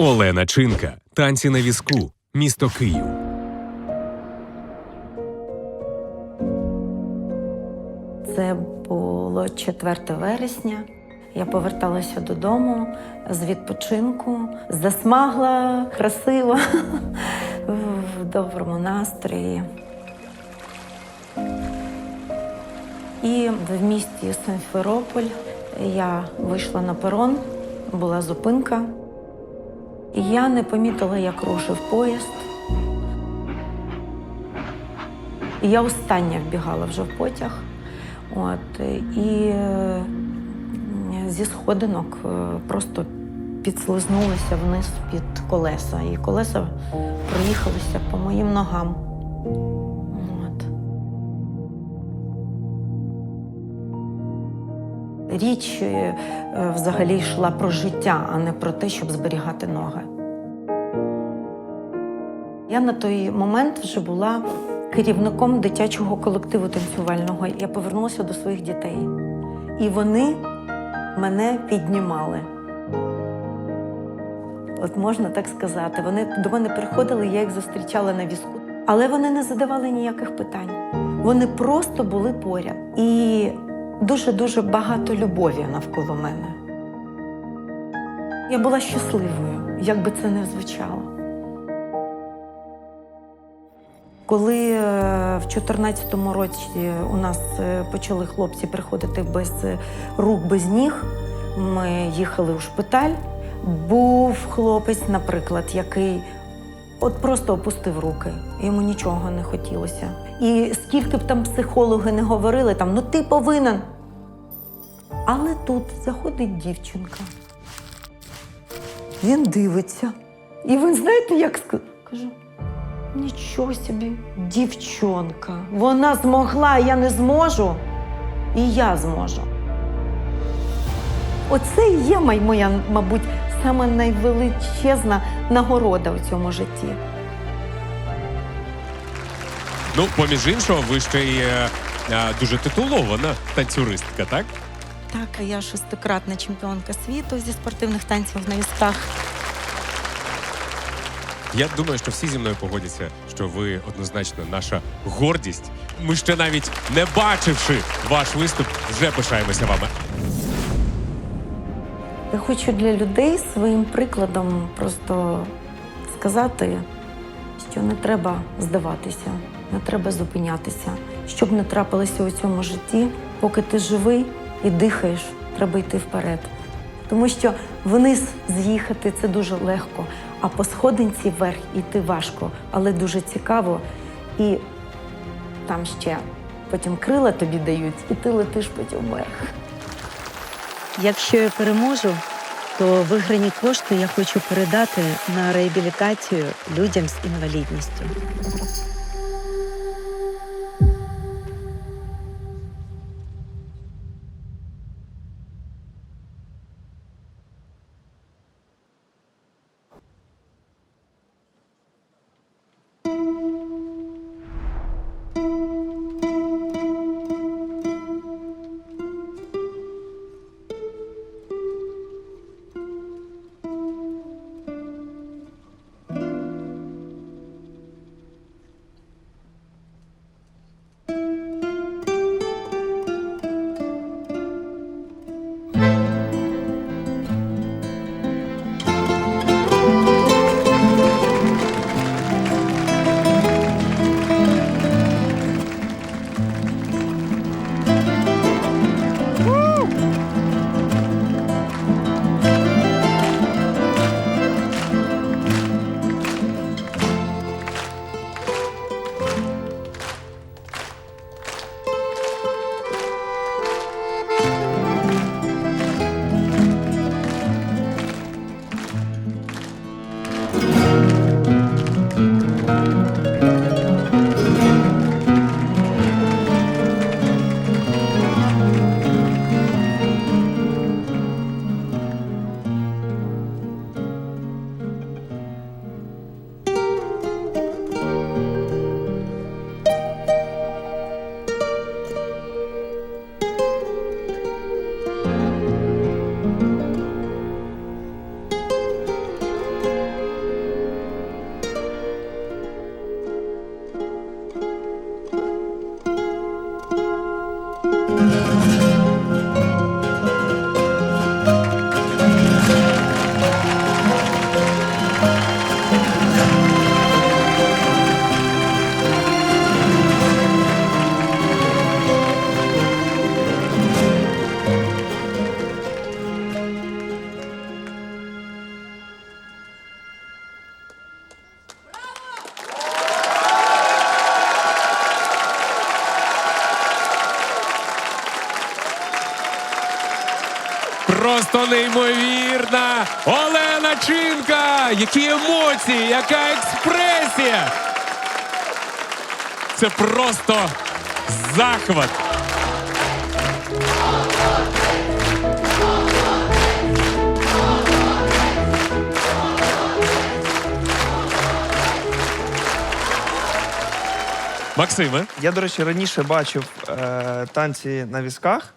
Олена Чинка. Танці на візку. Місто Київ. Це було 4 вересня. Я поверталася додому з відпочинку, засмагла, красива, в доброму настрої. І в місті Симферополь я вийшла на перон, була зупинка. Я не помітила, як рушив поїзд. Я остання вбігала вже в потяг. От, і е, зі сходинок е, просто підслизнулася вниз під колеса. І колеса проїхалися по моїм ногам. Річ е, взагалі йшла про життя, а не про те, щоб зберігати ноги. Я на той момент вже була керівником дитячого колективу танцювального. Я повернулася до своїх дітей. І вони мене піднімали. От можна так сказати. Вони до мене приходили, я їх зустрічала на візку. Але вони не задавали ніяких питань. Вони просто були поряд. І дуже-дуже багато любові навколо мене. Я була щасливою, як би це не звучало. Коли е, в 2014 році у нас е, почали хлопці приходити без е, рук, без ніг, ми їхали у шпиталь. Був хлопець, наприклад, який от просто опустив руки, йому нічого не хотілося. І скільки б там психологи не говорили, там ну ти повинен. Але тут заходить дівчинка. Він дивиться. І він знаєте, як? Кажу, Нічого собі, дівчонка. Вона змогла, я не зможу. І я зможу. Оце і є моя, мабуть, саме найвеличезна нагорода у цьому житті. Ну, поміж іншого, ви ще й е, е, дуже титулована танцюристка, так? Так, я шестикратна чемпіонка світу зі спортивних танців на візках. Я думаю, що всі зі мною погодяться, що ви однозначно наша гордість. Ми ще навіть не бачивши ваш виступ, вже пишаємося вами. Я хочу для людей своїм прикладом просто сказати, що не треба здаватися, не треба зупинятися. Щоб не трапилося у цьому житті, поки ти живий і дихаєш, треба йти вперед. Тому що вниз з'їхати це дуже легко, а по сходинці вверх йти важко, але дуже цікаво. І там ще потім крила тобі дають, і ти летиш потім вверх. Якщо я переможу, то виграні кошти я хочу передати на реабілітацію людям з інвалідністю. Просто неймовірна Олена Чинка! Які емоції, яка експресія! Це просто захват. Максиме, Я, до речі, раніше бачив е, танці на візках.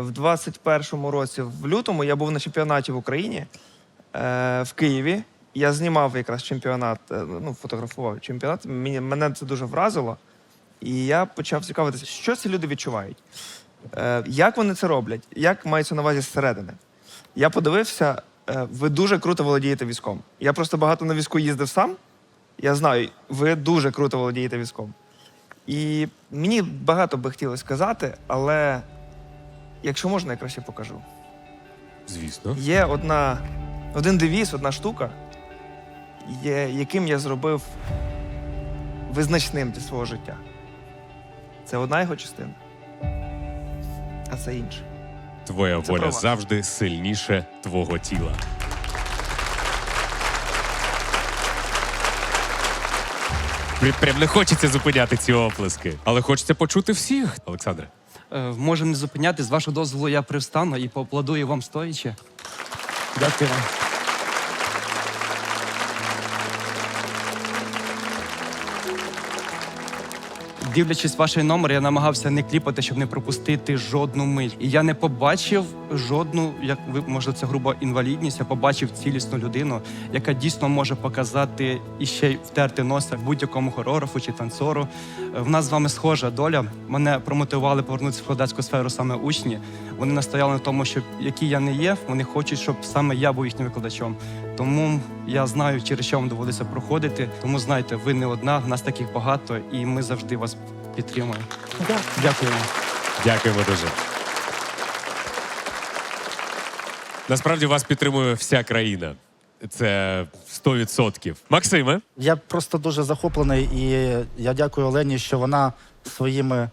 В 21-му році, в лютому, я був на чемпіонаті в Україні е, в Києві. Я знімав якраз чемпіонат, е, ну, фотографував чемпіонат. Мені, мене це дуже вразило. І я почав цікавитися, що ці люди відчувають, е, як вони це роблять, як мається на увазі зсередини. Я подивився, е, ви дуже круто володієте візком. Я просто багато на візку їздив сам. Я знаю, ви дуже круто володієте візком. І мені багато би хотілося сказати, але якщо можна, я краще покажу. звісно. Є одна, один девіз, одна штука, є, яким я зробив визначним для свого життя. Це одна його частина, а це інша. Твоя Це воля завжди сильніше твого тіла. Прям- Прям не хочеться зупиняти ці оплески, але хочеться почути всіх, Олександре. Е, Можемо не зупиняти. З вашого дозволу я привстану і поаплодую вам стоячи. Дякую вам. Дивлячись ваший номер, я намагався не кліпати, щоб не пропустити жодну мить. І я не побачив жодну, як ви може, це грубо інвалідність. Я побачив цілісну людину, яка дійсно може показати і ще й втерти носа будь-якому хореографу чи танцору. Е, В нас з вами схожа доля. Мене промотивували повернутися в викладацьку сферу саме учні. Вони настояли на тому, що який я не є, вони хочуть, щоб саме я був їхнім викладачом. Тому я знаю, через що вам доводиться проходити. Тому знайте, ви не одна, нас таких багато, і ми завжди вас підтримуємо. Дякую вам. Дякуємо дуже. Насправді вас підтримує вся країна. Це 100%. Максиме, Я просто дуже захоплений, і я дякую Олені, що вона своїми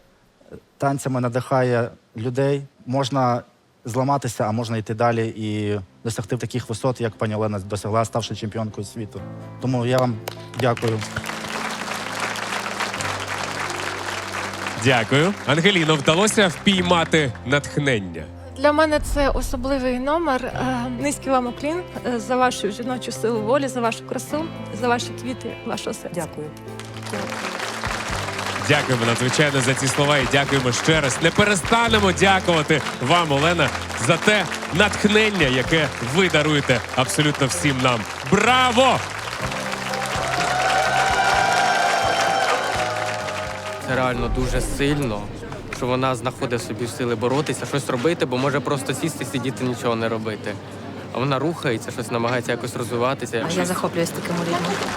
танцями надихає людей. Можна зламатися, а можна йти далі і досягти таких висот, як пані Олена досягла, ставши чемпіонкою світу. Тому я вам дякую. Дякую. Ангеліно, вдалося впіймати натхнення. Для мене це особливий номер. Е, Низький вам уклін е, за вашу жіночу силу волі, за вашу красу, за ваші квіти вашого серця. Дякую. Дякуємо надзвичайно за ці слова і дякуємо ще раз. Не перестанемо дякувати вам, Олена, за те натхнення, яке ви даруєте абсолютно всім нам. Браво! Це реально дуже сильно, що вона знаходить в собі сили боротися, щось робити, бо може просто сісти, сидіти, нічого не робити. А вона рухається, щось намагається якось розвиватися. Я захоплююсь таким рівнем.